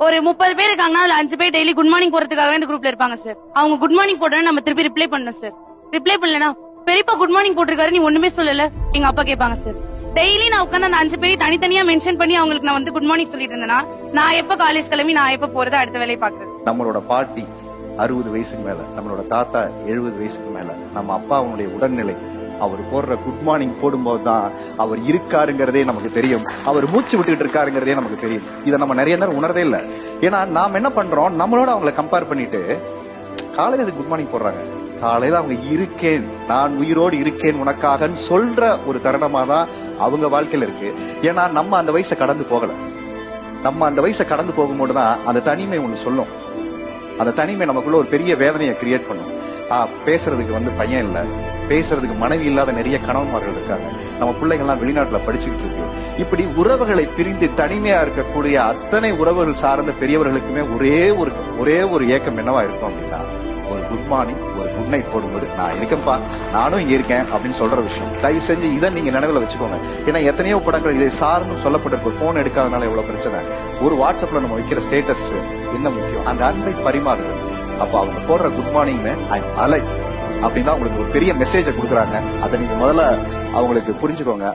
ஒரு முப்பது பேர் இருக்காங்கன்னா அதுல அஞ்சு பேர் டெய்லி குட் மார்னிங் போறதுக்காக இந்த குரூப்ல இருப்பாங்க சார் அவங்க குட் மார்னிங் போட்டோன்னு நம்ம திருப்பி ரிப்ளை பண்ணணும் சார் ரிப்ளை பண்ணலனா பெரியப்பா குட் மார்னிங் போட்டிருக்காரு நீ ஒண்ணுமே சொல்லல. எங்க அப்பா கேட்பாங்க சார் டெய்லி நான் உட்காந்து அந்த அஞ்சு பேரையும் தனித்தனியா மென்ஷன் பண்ணி அவங்களுக்கு நான் வந்து குட் மார்னிங் சொல்லிட்டு இருந்தேன்னா நான் எப்ப காலேஜ் கிளம்பி நான் எப்ப போறது அடுத்த வேலையை பாக்குறது நம்மளோட பாட்டி அறுபது வயசுக்கு மேல நம்மளோட தாத்தா எழுபது வயசுக்கு மேல நம்ம அப்பாவுடைய உடல்நிலை அவர் போடுற குட் மார்னிங் போடும்போது தான் அவர் இருக்காருங்கிறதே நமக்கு தெரியும். அவர் மூச்சு விட்டுக்கிட்டு இருக்காருங்கிறதே நமக்கு தெரியும். இதை நம்ம நிறைய நேரம் உணர்தே இல்லை. ஏன்னா நாம் என்ன பண்றோம்? நம்மளோட அவங்கள கம்பேர் பண்ணிட்டு காலையில் இது குட் மார்னிங் போடுறாங்க? காலையில அவங்க இருக்கேன். நான் உயிரோடு இருக்கேன் உனக்காகன்னு சொல்ற ஒரு தருணமா தான் அவங்க வாழ்க்கையில இருக்கு. ஏன்னா நம்ம அந்த வயசை கடந்து போகல. நம்ம அந்த வயசை கடந்து போகும்போது தான் அந்த தனிமை ஒன்று சொல்லும். அந்த தனிமை நமக்குள்ள ஒரு பெரிய வேதனையை கிரியேட் பண்ணும். பேசுறதுக்கு வந்து பையன் இல்ல. பேசுறதுக்கு மனைவி இல்லாத நிறைய கணவன்மார்கள் இருக்காங்க. நம்ம பிள்ளைங்கள்லாம் வெளிநாட்டுல படிச்சுக்கிட்டு இருக்கு. இப்படி உறவுகளை பிரிந்து தனிமையா இருக்கக்கூடிய அத்தனை உறவுகள் சார்ந்த பெரியவர்களுக்குமே ஒரே ஒரு ஒரே ஒரு ஏக்கம் என்னவா இருக்கும் அப்படின்னா ஒரு குட் மார்னிங் ஒரு குட் நைட் போடும்போது நான் இருக்கேன்ப்பா நானும் இங்க இருக்கேன் அப்படின்னு சொல்ற விஷயம். தயவு செஞ்சு இதை நீங்க நினைவுல வச்சுக்கோங்க. ஏன்னா எத்தனையோ படங்கள் இதை சார்ந்து சொல்லப்பட்டிருக்கு. போன் எடுக்காதனால எவ்வளவு பிரச்சனை. ஒரு வாட்ஸ்அப்ல நம்ம வைக்கிற ஸ்டேட்டஸ் என்ன முக்கியம்? அந்த அன்பை பரிமாறுறது அப்ப அவங்க போடுற குட் மார்னிங் ஐ அலை அப்படின்னா உங்களுக்கு ஒரு பெரிய மெசேஜை கொடுக்குறாங்க. அதை நீங்க முதல்ல அவங்களுக்கு புரிஞ்சுக்கோங்க.